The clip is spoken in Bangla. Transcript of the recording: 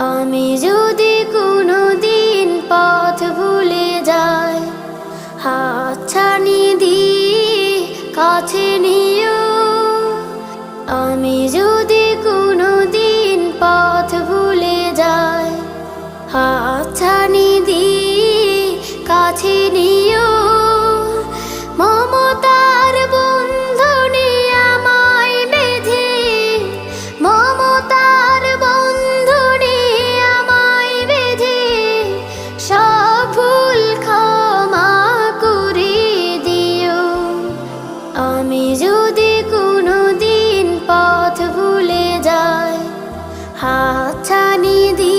আমি যদি কোনো দিন পথ ভুলে যাই হাত ছানি দিয়ে কাছে আমি যদি কোনো দিন পথ ভুলে যাই হাত ছানি দিয়ে